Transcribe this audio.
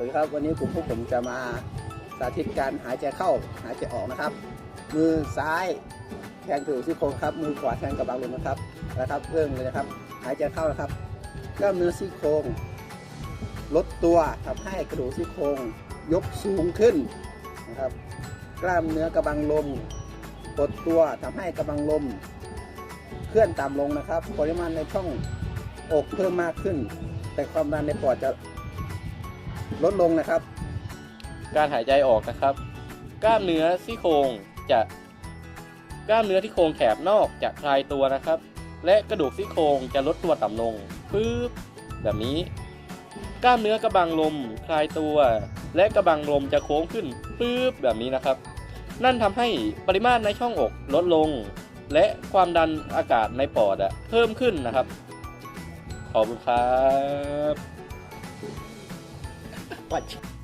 สวัสดีครับวันนี้กลุ่มพวกผมจะมาสาธิตการหายใจเข้าหายใจออกนะครับ มือซ้ายแทงกระดูกซี่โครงครับ มือขวาแทงกระบังลมนะครับนะครับเริ่มเลยนะครับ หายใจเข้านะครับกล้ามเนื้อซี่โครงลดตัวทำให้กระดูกซี่โครงยกสูงขึ้นนะครับ กล้ามเนื้อกระบังลมกดตัวทำให้กระบังลม เคลื่อนต่ำลงนะครับ ปริมาณในช่องอกเพิ่มมากขึ้น แต่ความดันในปอดจะ ลดลงนะครับ การหายใจออกนะครับ กล้ามเนื้อซี่โครงจะ กล้ามเนื้อที่โครงแขบนอกจะคลายตัวนะครับ และกระดูกซี่โครงจะลดตัวต่ำลงปึ๊บแบบนี้ กล้ามเนื้อกระบังลมคลายตัว และกระบังลมจะโค้งขึ้นปึ๊บแบบนี้นะครับ นั่นทำให้ปริมาตรในช่องอกลดลง และความดันอากาศในปอดอะเพิ่มขึ้นนะครับ ขอบคุณครับ Watch.